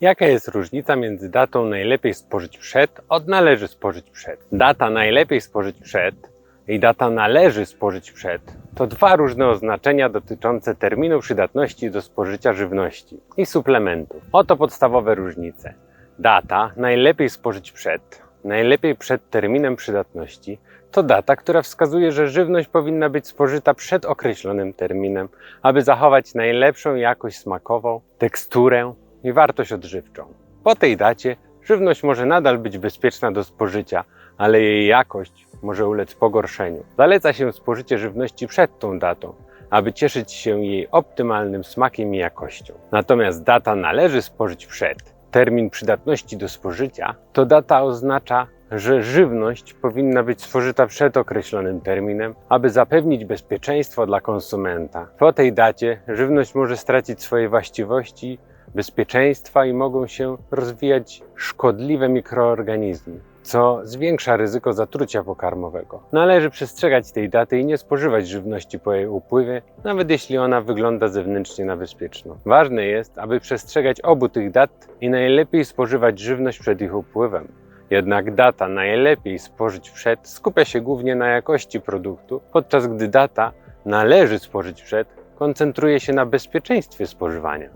Jaka jest różnica między datą najlepiej spożyć przed od należy spożyć przed? Data najlepiej spożyć przed i data należy spożyć przed to dwa różne oznaczenia dotyczące terminu przydatności do spożycia żywności i suplementów. Oto podstawowe różnice. Data najlepiej spożyć przed, najlepiej przed terminem przydatności to data, która wskazuje, że żywność powinna być spożyta przed określonym terminem, aby zachować najlepszą jakość smakową, teksturę i wartość odżywczą. Po tej dacie żywność może nadal być bezpieczna do spożycia, ale jej jakość może ulec pogorszeniu. Zaleca się spożycie żywności przed tą datą, aby cieszyć się jej optymalnym smakiem i jakością. Natomiast data należy spożyć przed. Termin przydatności do spożycia to data oznacza, że żywność powinna być spożyta przed określonym terminem, aby zapewnić bezpieczeństwo dla konsumenta. Po tej dacie żywność może stracić swoje właściwości bezpieczeństwa i mogą się rozwijać szkodliwe mikroorganizmy, co zwiększa ryzyko zatrucia pokarmowego. Należy przestrzegać tej daty i nie spożywać żywności po jej upływie, nawet jeśli ona wygląda zewnętrznie na bezpieczną. Ważne jest, aby przestrzegać obu tych dat i najlepiej spożywać żywność przed ich upływem. Jednak data najlepiej spożyć przed skupia się głównie na jakości produktu, podczas gdy data należy spożyć przed koncentruje się na bezpieczeństwie spożywania.